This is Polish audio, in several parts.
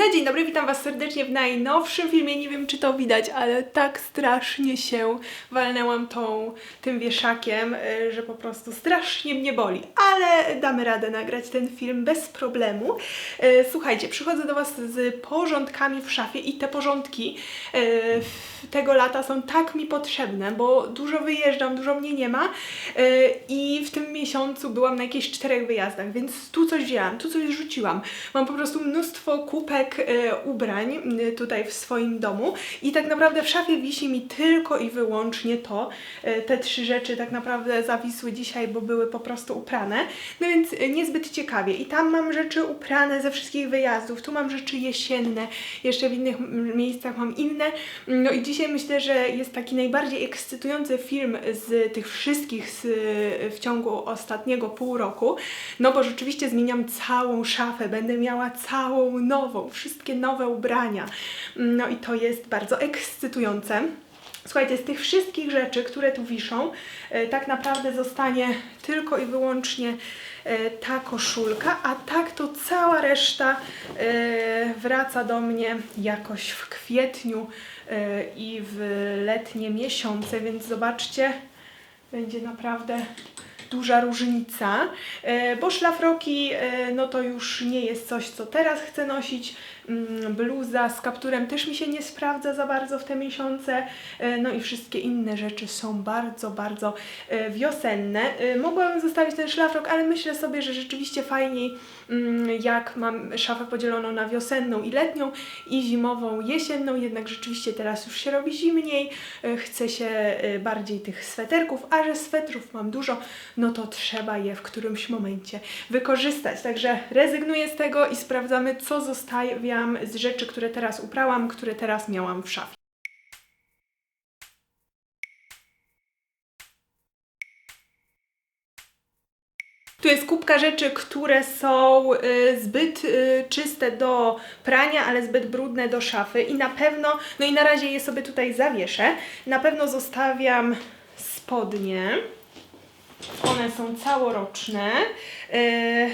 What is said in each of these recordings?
No dzień dobry, witam Was serdecznie w najnowszym filmie. Nie wiem, czy to widać, ale tak strasznie się walnęłam tą, tym wieszakiem, y, że po prostu strasznie mnie boli. Ale damy radę nagrać ten film bez problemu. Y, Słuchajcie, przychodzę do Was z porządkami w szafie i te porządki w- tego lata są tak mi potrzebne, bo dużo wyjeżdżam, dużo mnie nie ma i w tym miesiącu byłam na jakichś czterech wyjazdach, więc tu coś wzięłam, tu coś rzuciłam. Mam po prostu mnóstwo kupek y, ubrań tutaj w swoim domu i tak naprawdę w szafie wisi mi tylko i wyłącznie to. Y, Te trzy rzeczy tak naprawdę zawisły dzisiaj, bo były po prostu uprane, no więc y, niezbyt ciekawie. I tam mam rzeczy uprane ze wszystkich wyjazdów, tu mam rzeczy jesienne, jeszcze w innych miejscach mam inne. No i dzisiaj myślę, że jest taki najbardziej ekscytujący film z tych wszystkich z, w ciągu ostatniego pół roku, no bo rzeczywiście zmieniam całą szafę, będę miała całą nową, wszystkie nowe ubrania. No i to jest bardzo ekscytujące. Słuchajcie, z tych wszystkich rzeczy, które tu wiszą, e, tak naprawdę zostanie tylko i wyłącznie e, ta koszulka, a tak to cała reszta e, wraca do mnie jakoś w kwietniu i w letnie miesiące, więc zobaczcie, będzie naprawdę duża różnica, e, bo szlafroki e, no to już nie jest coś, co teraz chcę nosić. Mm, Bluza z kapturem też mi się nie sprawdza za bardzo w te miesiące. E, No i wszystkie inne rzeczy są bardzo, bardzo wiosenne. Mogłabym zostawić ten szlafrok, ale myślę sobie, że rzeczywiście fajniej jak mam szafę podzieloną na wiosenną i letnią i zimową, jesienną, jednak rzeczywiście teraz już się robi zimniej, e, chce się e, bardziej tych sweterków, a że swetrów mam dużo, no to trzeba je w którymś momencie wykorzystać. Także rezygnuję z tego i sprawdzamy, co zostawiam z rzeczy, które teraz uprałam, które teraz miałam w szafie. Tu jest kubka rzeczy, które są y, zbyt y, czyste do prania, ale zbyt brudne do szafy i na pewno, no i na razie je sobie tutaj zawieszę. Na pewno zostawiam spodnie. One są całoroczne. Y,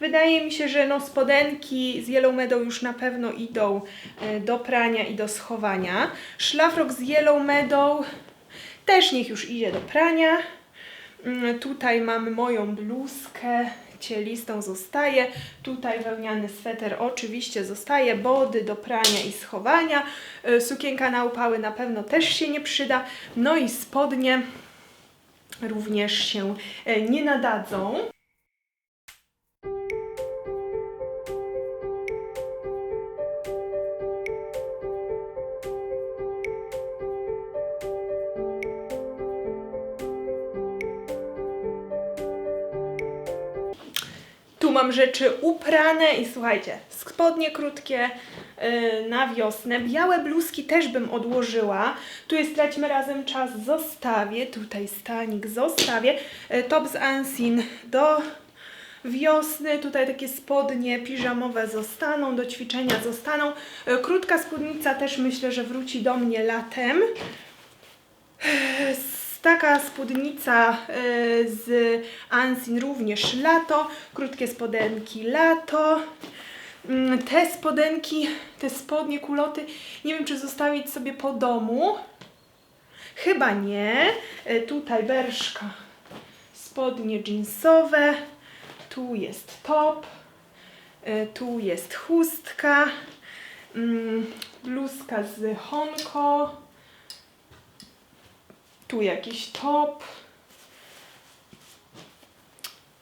Wydaje mi się, że no spodenki z Yellow Meadow już na pewno idą y, do prania i do schowania. Szlafrok z Yellow Meadow też niech już idzie do prania. Mm, Tutaj mam moją bluzkę cielistą zostaje. Tutaj wełniany sweter oczywiście zostaje. Body do prania i schowania. Y, Sukienka na upały na pewno też się nie przyda. No i spodnie również się e, nie nadadzą. Rzeczy uprane i słuchajcie, spodnie krótkie yy, na wiosnę. Białe bluzki też bym odłożyła. Tu jest Traćmy Razem Czas, zostawię. Tutaj stanik, zostawię. Yy, top z Ansin do wiosny. Tutaj takie spodnie piżamowe zostaną, do ćwiczenia zostaną. Yy, krótka spódnica też myślę, że wróci do mnie latem. Taka spódnica y, z Ansin również lato, krótkie spodenki lato. Mm, Te spodenki, te spodnie, kuloty, nie wiem czy zostawić sobie po domu. Chyba nie. Y, Tutaj berszka, spodnie jeansowe. Tu jest top. Y, Tu jest chustka. Mm, Bluzka z Honko. Tu jakiś top.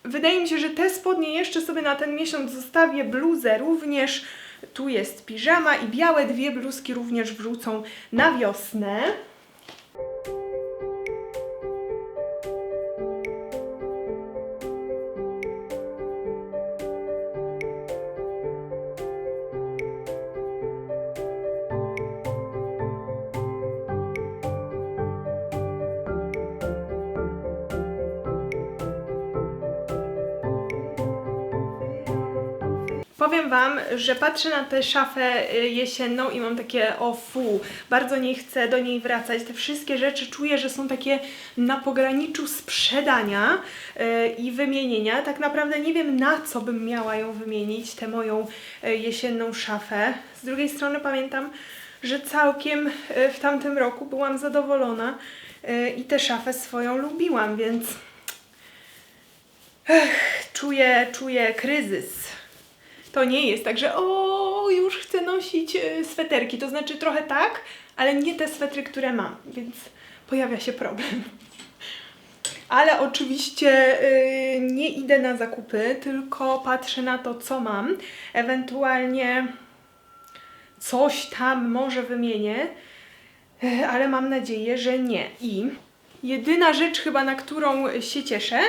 Wydaje mi się, że te spodnie jeszcze sobie na ten miesiąc zostawię. Bluzę również. Tu jest piżama i białe dwie bluzki również wrzucą na wiosnę. Powiem Wam, że patrzę na tę szafę y, jesienną i mam takie o fu, bardzo nie chcę do niej wracać. Te wszystkie rzeczy czuję, że są takie na pograniczu sprzedania y, i wymienienia. Tak naprawdę nie wiem na co bym miała ją wymienić, tę moją y, jesienną szafę. Z drugiej strony pamiętam, że całkiem y, w tamtym roku byłam zadowolona y, i tę szafę swoją lubiłam, więc Ech, czuję, czuję kryzys. To nie jest tak, że o, już chcę nosić e, sweterki. To znaczy trochę tak, ale nie te swetry, które mam, więc pojawia się problem. Ale oczywiście y, nie idę na zakupy, tylko patrzę na to, co mam. Ewentualnie coś tam może wymienię, e, ale mam nadzieję, że nie. I jedyna rzecz chyba, na którą się cieszę,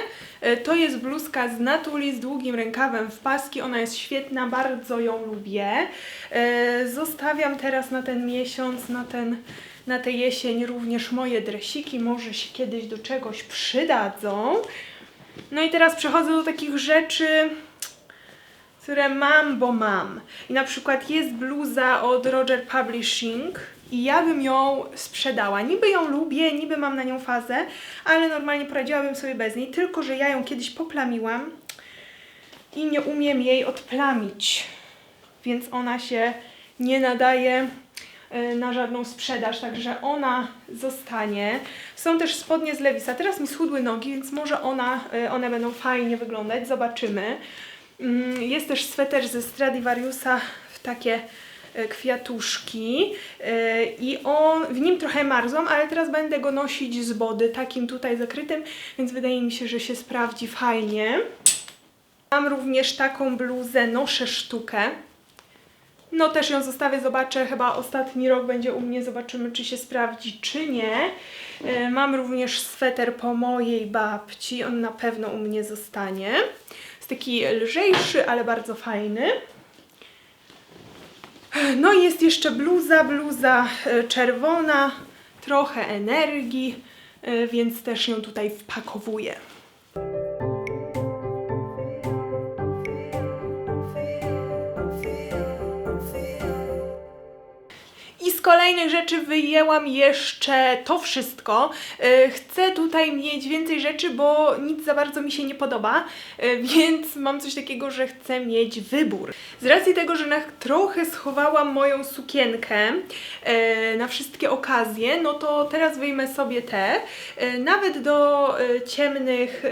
e, to jest bluzka z Natuli z długim rękawem w paski. Ona jest świetna, bardzo ją lubię. E, Zostawiam teraz na ten miesiąc, na ten na tę jesień również moje dresiki, może się kiedyś do czegoś przydadzą. No i teraz przechodzę do takich rzeczy, które mam, bo mam. I na przykład jest bluza od Roger Publishing i ja bym ją sprzedała. Niby ją lubię, niby mam na nią fazę, ale normalnie poradziłabym sobie bez niej, tylko że ja ją kiedyś poplamiłam i nie umiem jej odplamić. Więc ona się nie nadaje e, na żadną sprzedaż, także ona zostanie. Są też spodnie z Lewisa. Teraz mi schudły nogi, więc może ona, e, one będą fajnie wyglądać. Zobaczymy. Mm, Jest też sweter ze Stradivariusa w takie kwiatuszki e, i on, w nim trochę marzłam, ale teraz będę go nosić z body, takim tutaj zakrytym, więc wydaje mi się, że się sprawdzi fajnie. Mam również taką bluzę, noszę sztukę. No też ją zostawię, zobaczę, chyba ostatni rok będzie u mnie, zobaczymy czy się sprawdzi, czy nie. E, Mam również sweter po mojej babci, on na pewno u mnie zostanie. Jest taki lżejszy, ale bardzo fajny. No i jest jeszcze bluza, bluza e, czerwona, trochę energii, e, więc też ją tutaj wpakowuję. Kolejnych rzeczy wyjęłam jeszcze to wszystko. E, Chcę tutaj mieć więcej rzeczy, bo nic za bardzo mi się nie podoba, e, więc mam coś takiego, że chcę mieć wybór. Z racji tego, że na trochę schowałam moją sukienkę e, na wszystkie okazje, no to teraz wyjmę sobie te. Nawet do ciemnych,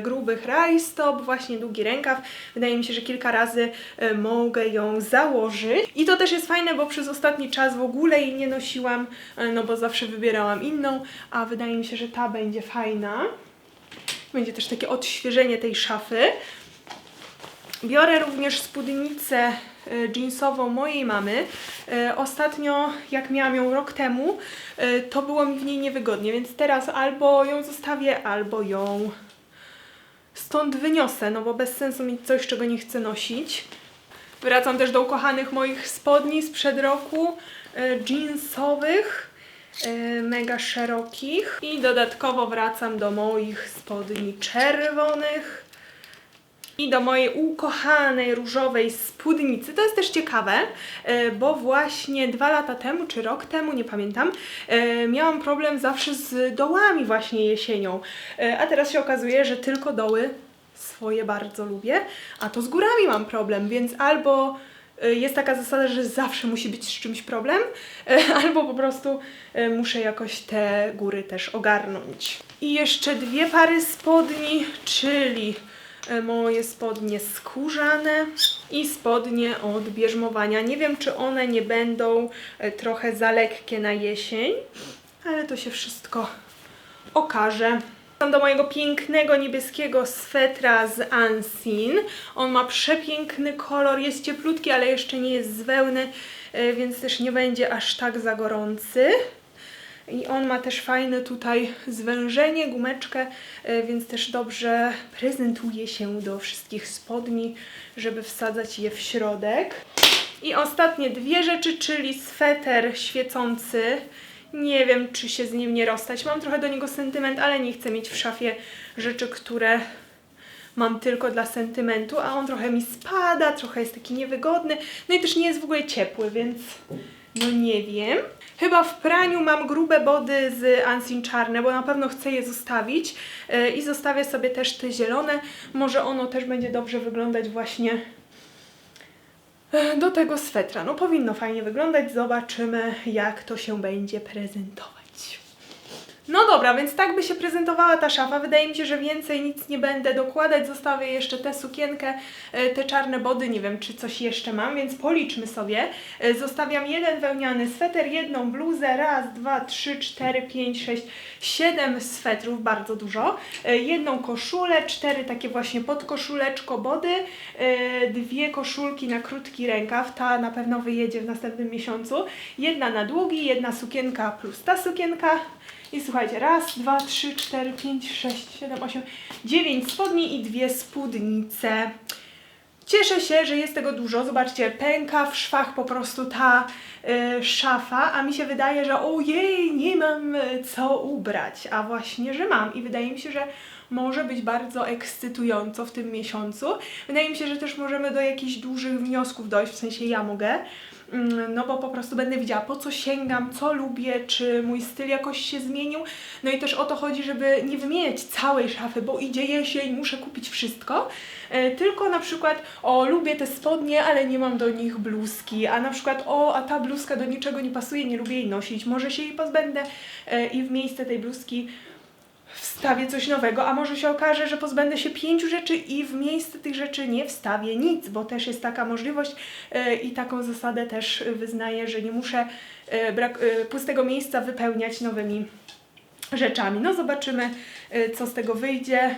grubych rajstop, właśnie długi rękaw. Wydaje mi się, że kilka razy mogę ją założyć. I to też jest fajne, bo przez ostatni czas w ogóle jej nie nosiłam, e, no bo zawsze wybierałam inną, a wydaje mi się, że ta będzie fajna. Będzie też takie odświeżenie tej szafy. Biorę również spódnicę e, jeansową mojej mamy. E, Ostatnio, jak miałam ją rok temu, to było mi w niej niewygodnie, więc teraz albo ją zostawię, albo ją stąd wyniosę, no bo bez sensu mieć coś, czego nie chcę nosić. Wracam też do ukochanych moich spodni sprzed roku, e, jeansowych, e, mega szerokich. I dodatkowo wracam do moich spodni czerwonych i do mojej ukochanej różowej spódnicy. To jest też ciekawe, e, bo właśnie dwa lata temu, czy rok temu, nie pamiętam, miałam problem zawsze z dołami właśnie jesienią. A teraz się okazuje, że tylko doły swoje bardzo lubię, a to z górami mam problem, więc albo y, jest taka zasada, że zawsze musi być z czymś problem, y, albo po prostu y, muszę jakoś te góry też ogarnąć. I jeszcze dwie pary spodni, czyli moje spodnie skórzane i spodnie od bierzmowania. Nie wiem, czy one nie będą trochę za lekkie na jesień, ale to się wszystko okaże. Do mojego pięknego niebieskiego swetra z Ansin. On ma przepiękny kolor, jest cieplutki, ale jeszcze nie jest z e, więc też nie będzie aż tak za gorący. I on ma też fajne tutaj zwężenie, gumeczkę, e, więc też dobrze prezentuje się do wszystkich spodni, żeby wsadzać je w środek. I ostatnie dwie rzeczy, czyli sweter świecący. Nie wiem, czy się z nim nie rozstać. Mam trochę do niego sentyment, ale nie chcę mieć w szafie rzeczy, które mam tylko dla sentymentu, a on trochę mi spada, trochę jest taki niewygodny, no i też nie jest w ogóle ciepły, więc no nie wiem. Chyba w praniu mam grube body z Unseen czarne, bo na pewno chcę je zostawić yy, i zostawię sobie też te zielone. Może ono też będzie dobrze wyglądać właśnie e, do tego swetra. No powinno fajnie wyglądać, zobaczymy jak to się będzie prezentować. No dobra, więc tak by się prezentowała ta szafa. Wydaje mi się, że więcej nic nie będę dokładać. Zostawię jeszcze tę sukienkę, e, te czarne body, nie wiem czy coś jeszcze mam, więc policzmy sobie. E, Zostawiam jeden wełniany sweter, jedną bluzę, raz, dwa, trzy, cztery, pięć, sześć, siedem swetrów, bardzo dużo. E, Jedną koszulę, cztery takie właśnie podkoszuleczko body, dwie koszulki na krótki rękaw, ta na pewno wyjedzie w następnym miesiącu. Jedna na długi, jedna sukienka plus ta sukienka. I słuchajcie, raz, dwa, trzy, cztery, pięć, sześć, siedem, osiem, dziewięć spodni i dwie spódnice. Cieszę się, że jest tego dużo. Zobaczcie, pęka w szwach po prostu ta y, szafa, a mi się wydaje, że ojej, nie mam y, co ubrać, a właśnie, że mam i wydaje mi się, że może być bardzo ekscytująco w tym miesiącu. Wydaje mi się, że też możemy do jakichś dużych wniosków dojść, w sensie ja mogę, no bo po prostu będę widziała po co sięgam, co lubię, czy mój styl jakoś się zmienił. No i też o to chodzi, żeby nie wymieniać całej szafy, bo idzie jesień, muszę kupić wszystko, e, tylko na przykład o lubię te spodnie, ale nie mam do nich bluzki, a na przykład o a ta bluzka do niczego nie pasuje, nie lubię jej nosić, może się jej pozbędę e, i w miejsce tej bluzki wstawię coś nowego, a może się okaże, że pozbędę się pięciu rzeczy i w miejsce tych rzeczy nie wstawię nic, bo też jest taka możliwość e, i taką zasadę też wyznaję, że nie muszę e, e, pustego miejsca wypełniać nowymi rzeczami. No zobaczymy, co z tego wyjdzie.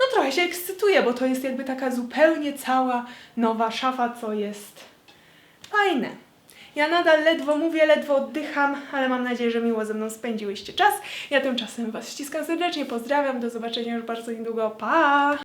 No trochę się ekscytuję, bo to jest jakby taka zupełnie cała nowa szafa, co jest fajne. Ja nadal ledwo mówię, ledwo oddycham, ale mam nadzieję, że miło ze mną spędziłyście czas. Ja tymczasem Was ściskam serdecznie, pozdrawiam, do zobaczenia już bardzo niedługo, pa!